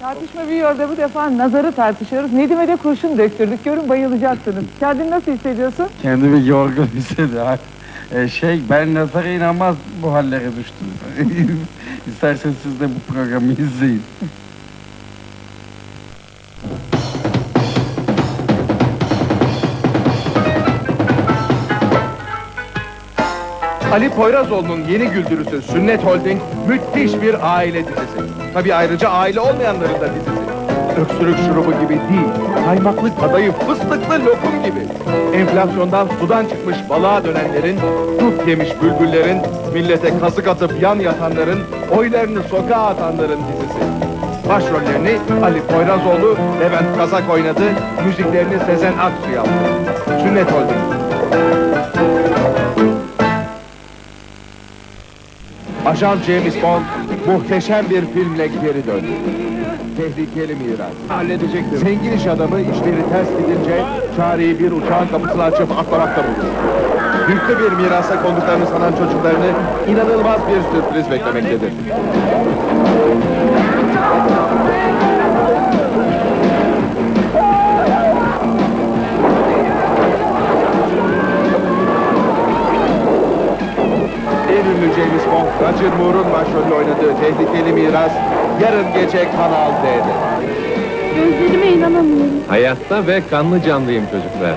Tartışma büyüyor da bu defa nazarı tartışıyoruz. Nedim'e de kurşun döktürdük. Görün bayılacaksınız. Kendini nasıl hissediyorsun? Kendimi yorgun hissediyorum. Ee, şey, ben nazara inanmaz bu hallere düştüm. İsterseniz siz de bu programı izleyin. Ali Poyrazoğlu'nun yeni güldürüsü Sünnet Holding müthiş bir aile dizisi. Tabii ayrıca aile olmayanların da dizisi. Öksürük şurubu gibi değil, kaymaklı kadayıf, fıstıklı lokum gibi. Enflasyondan sudan çıkmış balığa dönenlerin, dut yemiş bülbüllerin, millete kazık atıp yan yatanların, oylarını sokağa atanların dizisi. Başrollerini Ali Poyrazoğlu, Levent Kazak oynadı, müziklerini Sezen Aksu yaptı. Sünnet Holding. Ajan James Bond muhteşem bir filmle geri döndü. Tehlikeli miras. Halledecektim. Zengin iş adamı işleri ters gidince çareyi bir uçağın kapısını açıp atlamakta bulur. Yüklü bir mirasa konduklarını sanan çocuklarını inanılmaz bir sürpriz beklemektedir. Moore'un başrolünde oynadığı Tehlikeli Miras yarın gece Kanal D'de. Gözlerime inanamıyorum. Hayatta ve kanlı canlıyım çocuklar.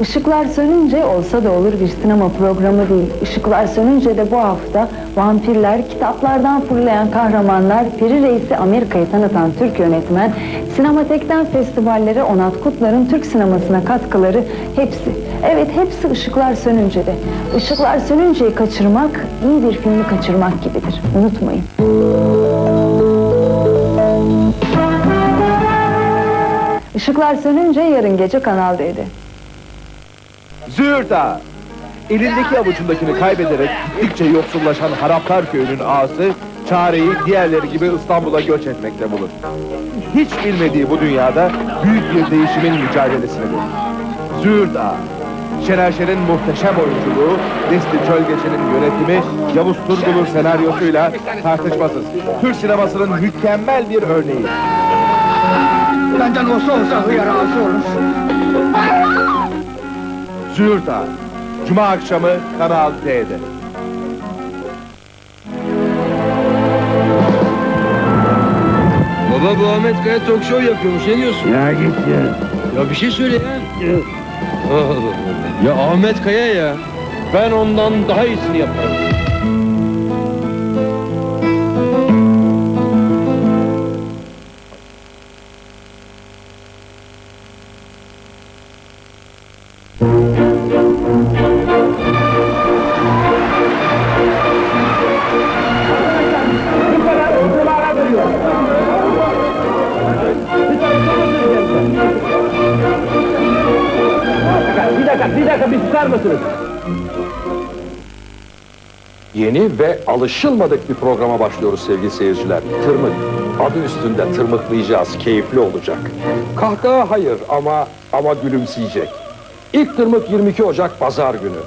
Işıklar sönünce olsa da olur bir sinema programı değil. Işıklar sönünce de bu hafta vampirler, kitaplardan fırlayan kahramanlar, Piri Reis'i Amerika'ya tanıtan Türk yönetmen, Sinematek'ten festivallere Onat Kutlar'ın Türk sinemasına katkıları hepsi. Evet hepsi ışıklar sönünce de. Işıklar sönünceyi kaçırmak iyi bir filmi kaçırmak gibidir. Unutmayın. Işıklar sönünce yarın gece Kanal D'de. Ağa! Elindeki avucundakini kaybederek gittikçe yoksullaşan Haraplar Köyü'nün ağası çareyi diğerleri gibi İstanbul'a göç etmekte bulur. Hiç bilmediği bu dünyada büyük bir değişimin mücadelesini verir. Züğürt Ağa! Şener Şen'in muhteşem oyunculuğu, Desti Çölgeci'nin yönetimi, Yavuz Turgul'un senaryosuyla tartışmasız. Türk sinemasının mükemmel bir örneği. Benden olsa olsa hıyar ağzı olur. Züğürt Ağa! Cuma akşamı Kanal D'de. Baba bu Ahmet Kaya talk show yapıyormuş. Ne diyorsun? Ya git ya. Ya bir şey söyle ya. Allah. Ya Ahmet Kaya ya. Ben ondan daha iyisini yaparım. Dakika, bir dakika bir susar mısınız? Yeni ve alışılmadık bir programa başlıyoruz sevgili seyirciler. Tırmık. Adı üstünde tırmıklayacağız, keyifli olacak. Kahkaha hayır ama ama gülümseyecek. İlk tırmık 22 Ocak Pazar günü.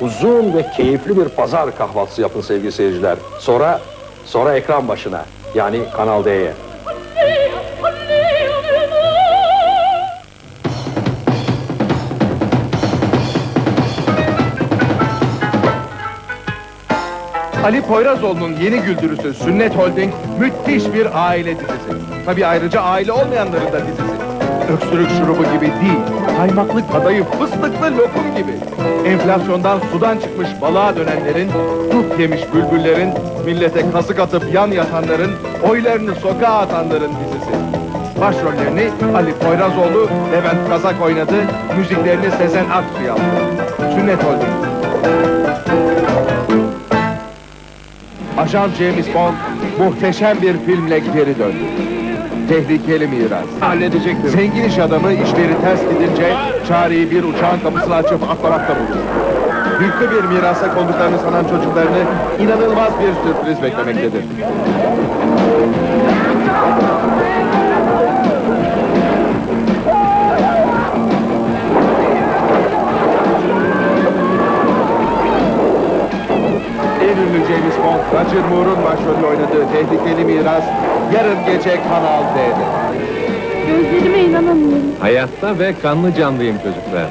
Uzun ve keyifli bir pazar kahvaltısı yapın sevgili seyirciler. Sonra sonra ekran başına yani Kanal D'ye. Ali Poyrazoğlu'nun yeni güldürüsü Sünnet Holding müthiş bir aile dizisi. Tabii ayrıca aile olmayanların da dizisi. Öksürük şurubu gibi değil, kaymaklı kadayıf, fıstıklı lokum gibi. Enflasyondan sudan çıkmış balığa dönenlerin, dut yemiş bülbüllerin, millete kazık atıp yan yatanların, oylarını sokağa atanların dizisi. Başrollerini Ali Poyrazoğlu, Levent Kazak oynadı, müziklerini Sezen Aksu yaptı. Sünnet Holding. Ajan James Bond muhteşem bir filmle geri döndü. Tehlikeli miras. Halledecektim. Zengin iş adamı işleri ters gidince çareyi bir uçağın kapısını açıp atlamakta bulur. Yüklü bir mirasa konduklarını sanan çocuklarını inanılmaz bir sürpriz beklemektedir. Moore'un başrolünde oynadığı Tehlikeli Miras yarın gece Kanal D'de. Gözlerime inanamıyorum. Hayatta ve kanlı canlıyım çocuklar.